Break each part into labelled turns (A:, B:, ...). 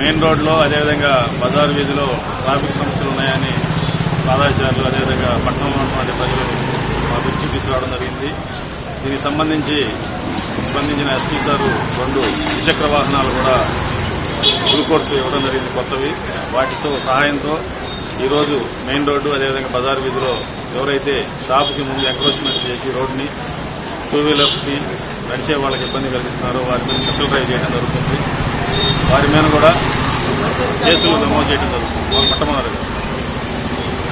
A: Main రోడ్లో అదేవిధంగా బజార్ వీధిలో ట్రాఫిక్ సమస్యలు ఉన్నాయని పాదాచారులు అదేవిధంగా పట్టణంలో ఉన్నటువంటి ప్రజలు మా దృష్టికి తీసుకురావడం జరిగింది. దీనికి సంబంధించి స్పందించిన ఎస్పీ సారు రెండు ద్విచక్ర వాహనాలు కూడా గ్లూకోర్స్ ఇవ్వడం జరిగింది కొత్తవి. వాటితో సహాయంతో ఈరోజు మెయిన్ రోడ్డు అదేవిధంగా బజార్ వీధిలో ఎవరైతే షాప్కి ముందు ఎంక్రోచ్మెంట్ చేసి రోడ్ని టూ వీలర్స్కి నడిచే వాళ్ళకి ఇబ్బంది కలిగిస్తున్నారో వారి మీద స్పెషల్ డ్రైవ్ చేయడం జరుగుతుంది. వారి మీద కూడా కేసులు నమోదు చేయడం జరుగుతుంది. వాళ్ళు మొట్టమొదటిగా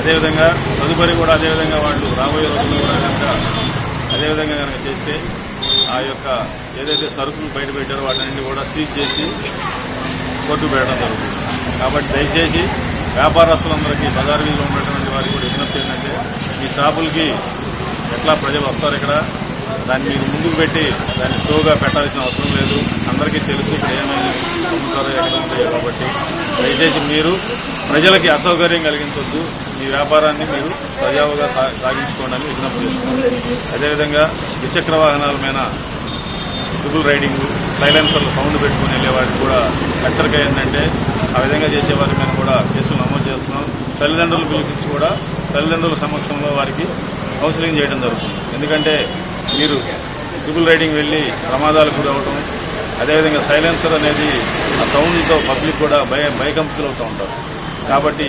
A: అదేవిధంగా తదుపరి కూడా అదేవిధంగా వాళ్ళు రాబోయే రోజుల్లో కూడా కనుక అదేవిధంగా కనుక చేస్తే ఆ యొక్క ఏదైతే సరుకులు బయట పెట్టారో వాటిని కూడా సీజ్ చేసి కోర్టు పెట్టడం జరుగుతుంది. కాబట్టి దయచేసి వ్యాపారస్తులందరికీ బజార్ వీధిలో ఉన్నటువంటి వారికి కూడా విజ్ఞప్తి ఏంటంటే ఈ షాపులకి ఎట్లా ప్రజలు వస్తారు ఇక్కడ? దాన్ని మీరు ముందుకు పెట్టి దాన్ని స్లోగా పెట్టాల్సిన అవసరం లేదు. అందరికీ తెలుసు ఇక్కడ ఏమైనా అమ్ముతారో ఎక్కడ ఉంటాయో కాబట్టి. దయచేసి మీరు ప్రజలకి అసౌకర్యం కలిగించొద్దు. మీ వ్యాపారాన్ని మీరు సజావుగా సా- సాగించుకోవడానికి విజ్ఞప్తి చేస్తున్నారు అదేవిధంగా ద్విచక్ర వాహనాల మీద ట్రిపుల్ రైడింగ్ సైలెన్సర్లు సౌండ్ పెట్టుకుని వెళ్ళేవారికి కూడా హెచ్చరిక ఏంటంటే ఆ విధంగా చేసే వారి మీద కూడా కేసులు నమోదు చేస్తున్నాం. తల్లిదండ్రులు పిలిపించి కూడా తల్లిదండ్రుల సమక్షంలో వారికి కౌన్సిలింగ్ చేయడం జరుగుతుంది. ఎందుకంటే మీరు ట్రిపుల్ రైడింగ్ వెళ్ళి ప్రమాదాలకు గురవటం అదేవిధంగా సైలెన్సర్ అనేది ఆ సౌండ్తో పబ్లిక్ కూడా భయ భయకంపితులు అవుతూ ఉంటారు. కాబట్టి